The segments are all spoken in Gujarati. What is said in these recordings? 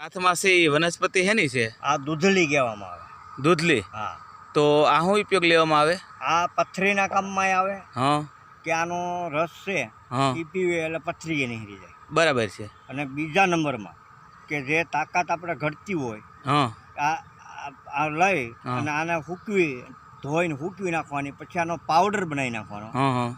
હાથમાં છે એ વનસ્પતિ હેની છે? આ દૂધલી કહેવામાં આવે. દૂધલી? હા. તો આ શું ઉપયોગ લેવામાં આવે? આ પથરીના કામમાં આવે. હા. કે આનો રસ છે એ પીવે એટલે પથરી નીકળી જાય. બરાબર છે. અને બીજા નંબરમાં કે જે તાકાત આપણે ઘટતી હોય હા. આ લઈ અને આને હૂકવી ધોઈને હૂકવી નાખવાની પછી આનો પાવડર બનાવી નાખવાનો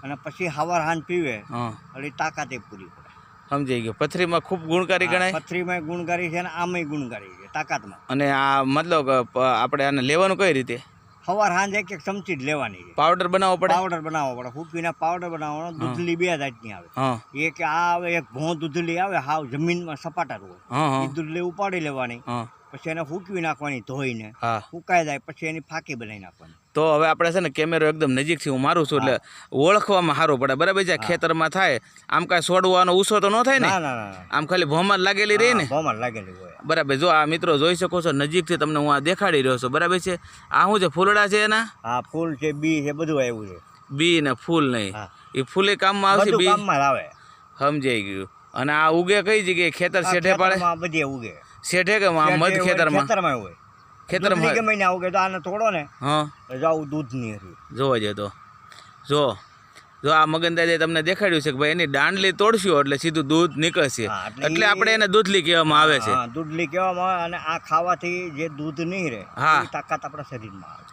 અને પછી હવાર હાન પીવે એટલે તાકાત એ પૂરી પડે. સમજાઈ ગયો. પથરીમાં ખૂબ ગુણકારી ગણાય? પથરીમાં ગુણકારી છે અને આમાંય ગુણકારી છે તાકાતમાં. અને આ મતલબ આપણે આને લેવાનું કઈ રીતે? સવાર સાંજ એક એક ચમચી જ લેવાની છે. પાવડર બનાવવો પડે? પાવડર બનાવવો પડે. ફૂકવીને પાવડર બનાવવાનો દૂધલી બે જાતની આવે. એક આ આવે એક ભો દૂધલી આવે હાવ જમીનમાં સપાટા હોય. એ દૂધલી ઉપાડી લેવાની. પછી એને ફૂકવી નાખવાની ધોઈને હા. ફૂકાઈ જાય પછી એની ફાકી બનાવી નાખવાની. તો હવે આપણે છે ને કેમેરો એકદમ નજીકથી હું મારું છું એટલે ઓળખવામાં સારું પડે. બરાબર છે? ખેતરમાં થાય. આમ કાંઈ છોડવાનો ઉછો તો ન થાય ને? આમ ખાલી ભોમર લાગેલી રહી ને? હા, લાગેલી હોય. બરાબર. જો આ મિત્રો જોઈ શકો છો નજીકથી તમને હું આ દેખાડી રહ્યો છું. બરાબર છે? આ શું છે? ફૂલડા છે એના? હા ફૂલ છે બી છે બધું આવ્યું છે. બી ને ફૂલ નહીં. એ ફૂલે કામમાં આવશે બી? કામમાં આવે. સમજાઈ ગયું. અને આ ઉગે કઈ જગ્યાએ? ખેતર શેઠે પાડે? બધી ઉગે. શેઠે કે મધ ખેતરમાં? ખેતરમાં હોય. ખેતરમાં દૂધની મહિને આવું કે તો આને તોડો ને હા. તો દૂધની હરી. જોવા જતો જો જો આ મગનદાદે તમને દેખાડ્યું છે કે ભાઈ એની દાંડલી તોડશું એટલે સીધું દૂધ નીકળશે. એટલે આપણે એને દૂધલી કહેવામાં આવે છે. દૂધલી કહેવામાં આવે અને આ ખાવાથી જે દૂધ નહીં રહે હા. તાકાત આપણા શરીરમાં આવે.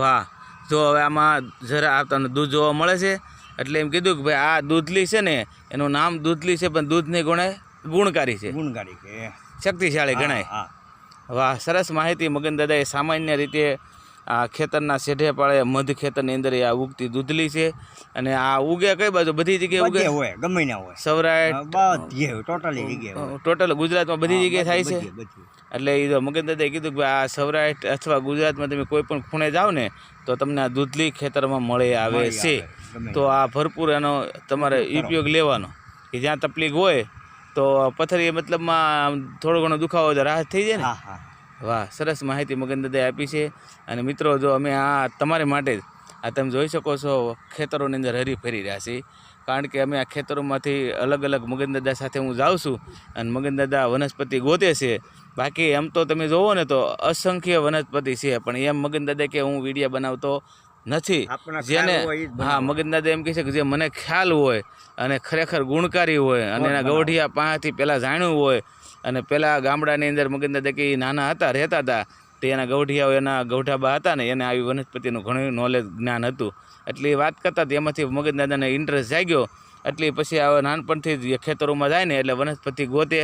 વાહ. જો હવે આમાં જરા તમને દૂધ જોવા મળે છે. એટલે એમ કીધું કે ભાઈ આ દૂધલી છે ને એનું નામ દૂધલી છે પણ દૂધ નહીં ગુણે ગુણકારી છે. ગુણકારી કે શક્તિશાળી ગણાય. વાહ સરસ માહિતી મગન દાદાએ સામાન્ય રીતે આ ખેતરના શેઢે પાળે મધ ખેતરની અંદર આ ઉગતી દૂધલી છે અને આ ઉગે કઈ બાજુ? બધી જગ્યાએ ઉગે? બધે હોય ગમે ના હોય. સૌરાષ્ટ્ર? હા, ટોટલી જગ્યાએ ટોટલ ગુજરાતમાં બધી જગ્યાએ થાય છે? બધે, બધે. એટલે એ તો મગન દાદાએ કીધું કે આ સૌરાષ્ટ્ર અથવા ગુજરાતમાં તમે કોઈ પણ ખૂણે જાઓ ને તો તમને આ દૂધલી ખેતરમાં મળી આવે છે. તો આ ભરપૂર એનો તમારે ઉપયોગ લેવાનો. કે જ્યાં તકલીફ હોય તો પથરી મતલબમાં થોડો ઘણો દુખાવો તો રાહત થઈ જાય ને? વાહ સરસ માહિતી મગન દાદાએ આપી છે. અને મિત્રો જો અમે આ તમારી માટે જ આ તમે જોઈ શકો છો ખેતરોની અંદર હરી ફરી રહ્યા છીએ. કારણ કે અમે આ ખેતરોમાંથી અલગ અલગ મગન દાદા સાથે હું જાઉં છું અને મગન દાદા વનસ્પતિ ગોતે છે. બાકી એમ તો તમે જોવો ને તો અસંખ્ય વનસ્પતિ છે. પણ એમ મગન દાદા કે હું વીડિયો બનાવતો નથી. જેને હા મગજનાદે એમ કહે છે કે જે મને ખ્યાલ હોય અને ખરેખર ગુણકારી હોય અને એના ગૌઢિયા પાસેથી પહેલાં જાણ્યું હોય અને પહેલાં ગામડાની અંદર કે ઈ નાના હતા રહેતા હતા તે એના ગૌઢિયાઓ એના ગૌઢાબા હતા ને એને આવી વનસ્પતિનું ઘણું નોલેજ જ્ઞાન હતું. એટલે એ વાત કરતા એમાંથી મગજદાદાને ઇન્ટરેસ્ટ જાગ્યો. એટલે પછી આ નાનપણથી જ ખેતરોમાં જાય ને એટલે વનસ્પતિ ગોતે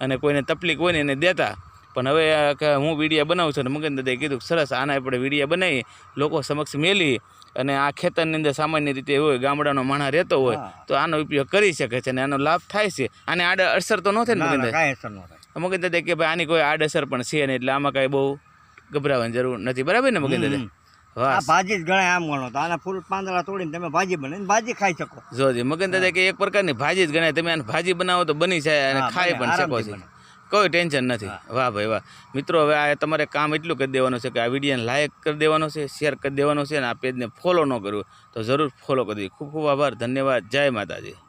અને કોઈને તકલીફ હોય ને એને દેતા. પણ હવે કે હું વિડીયા બનાવું છું અને મગન દાદાએ કીધું સરસ આના આપણે વિડીયા બનાવી લોકો સમક્ષ મેલી અને આ ખેતરની અંદર સામાન્ય રીતે હોય ગામડાનો માણસ રહેતો હોય તો આનો ઉપયોગ કરી શકે છે અને આનો લાભ થાય છે. આને આડ અસર તો ન થાય ને મગન દાદા? મગન કે ભાઈ આની કોઈ આડઅસર પણ છે નહીં એટલે આમાં કાંઈ બહુ ગભરાવાની જરૂર નથી. બરાબર ને મગન દાદા? આ ભાજી જ ગણાય આમ ગણો તો. આના ફૂલ પાંદડા તોડીને તમે ભાજી બનાવીને ભાજી ખાઈ શકો. જોજે મગન દાદા કે એક પ્રકારની ભાજી જ ગણાય. તમે આને ભાજી બનાવો તો બની જાય અને ખાઈ પણ શકો છો. બને. કોઈ ટેન્શન નથી. વાહ ભાઈ વાહ. મિત્રો હવે આ તમારે કામ એટલું કરી દેવાનું છે કે આ વિડીયોને લાઇક કરી દેવાનો છે શેર કરી દેવાનો છે અને આ પેજને ફોલો ન કર્યું તો જરૂર ફોલો કરી ખૂબ ખૂબ આભાર. ધન્યવાદ. જય માતાજી.